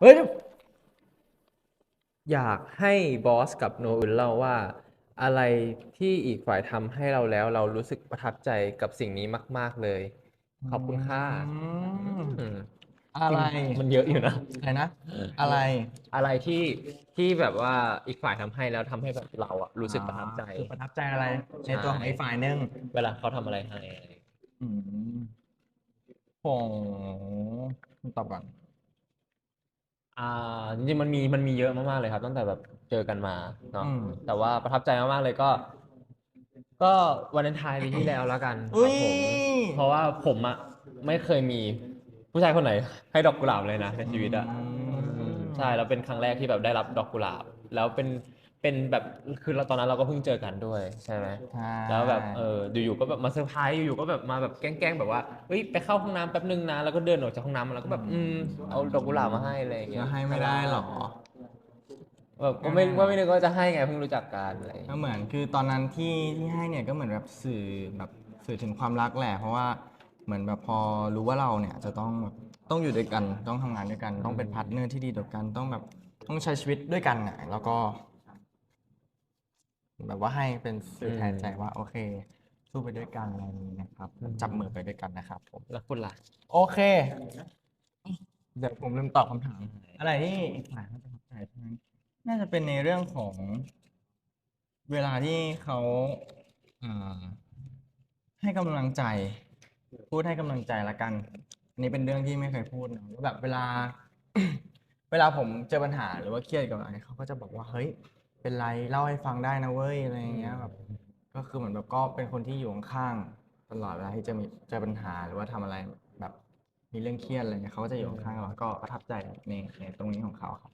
เฮ้ย อยากให้บอสกับโนอื่นเล่าว่า อะไรที่อีกฝ่ายทำให้เราแล้ว เรารู้สึกประทับใจกับสิ่งนี้มาก ๆเลย ขอบคุณค่ะอืมอืมอะไรมันเยอะอยู่นะ อะไรนะ อะไร อะไรที่ที่แบบว่าอีกฝ่ายทำให้แล้วทำให้แบบเราอะรู้สึกประทับใจ คือประทับใจอะไร ในตัวของใช่ไอ้ฝ่ายหนึ่งเวลาเขาทำอะไรให้อะไรอืมผมตอบก่อน อ่าจริงๆมันมีมันมีเยอะมากๆเลยครับ ตั้งแต่แบบเจอกันมาเนาะอืม แต่ว่าประทับใจมากๆเลยก็ ก็วันเลนไทน์ปีที่แล้วแล้วกันคอุ้รับยผม เพราะว่าผมอะไม่เคยมีผู้ชายคนไหน ให้ดอกกุหลาบเลยนะในชีวิตอะอืม ใช่แล้วเป็นครั้งแรกที่แบบได้รับดอกกุหลาบ แล้วเป็น เป็นแบบคือเราตอนนั้นเราก็เพิ่งเจอกันด้วยใช่ไหมใช่แล้วแบบเอออยู่ๆก็แบบมาเซอร์ไพรส์อยู่ๆก็แบบมาแบบแกล้งๆแบบว่าเฮ้ยไปเข้าห้องน้ำแป๊บนึงนะแล้วก็เดินออกจากห้องน้ำมาแล้วก็แบบอืมเอาดอกกุหลาบมาให้อะไรอย่างเงี้จะยให้ไม่ได้หรอแบบก็ไม่ว่าไม่นึกว่าจะให้ไงเพิ่งรู้จักกันอะไรอย่างก็เงี้ยเหมือนคือตอนนั้นที่ที่ให้เนี่ยก็เหมือนแบบสื่อแบบสื่อถึงความรักแหละเพราะว่าเหมือนแบบพอรู้ว่าเราเนี่ยจะต้องแบบต้องอยู่ด้วยกันต้องทำงานด้วยกัน ต้องเป็นพาร์ทเนอร์ที่ดีต่อกันต้องแบบต้องใช้ชีวิตด้วยกันอะแล้วก็ แบบว่าให้เป็นสื่อแทนใจว่าโอเคสู้ไปด้วยกันอะไรอย่างนี้นะครับ จับมือไปด้วยกันนะครับผมแล้วคุณล่ะ โอเค เดี๋ยวผมลืมตอบคำถาม อะไรที่อีกฝ่ายเขาประทับใจใช่ไหมน่าจะเป็นในเรื่องของ เวลาที่เขาอ่าให้กำลังใจ พูดให้กำลังใจละกัน อันนี้เป็นเรื่องที่ไม่เคยพูดนะว่าแบบเวลา เวลาผมเจอปัญหาหรือว่าเครียดกับอะไรเขาก็จะบอกว่าเฮ้ย เป็นไรเล่าให้ฟังได้นะเว้ยอะไรอย่างเงี้ยแบบก็คือเหมือนแบบก็เป็นคนที่อยู่ข้างๆตลอดเวลาที่จะมีเจอปัญหาหรือว่าทำอะไรแบบมีเรื่องเครียดอะไรเงี้ยเขาก็จะอยู่ข้างๆเราก็ประทับใจในในตรงนี้ของเขาครับ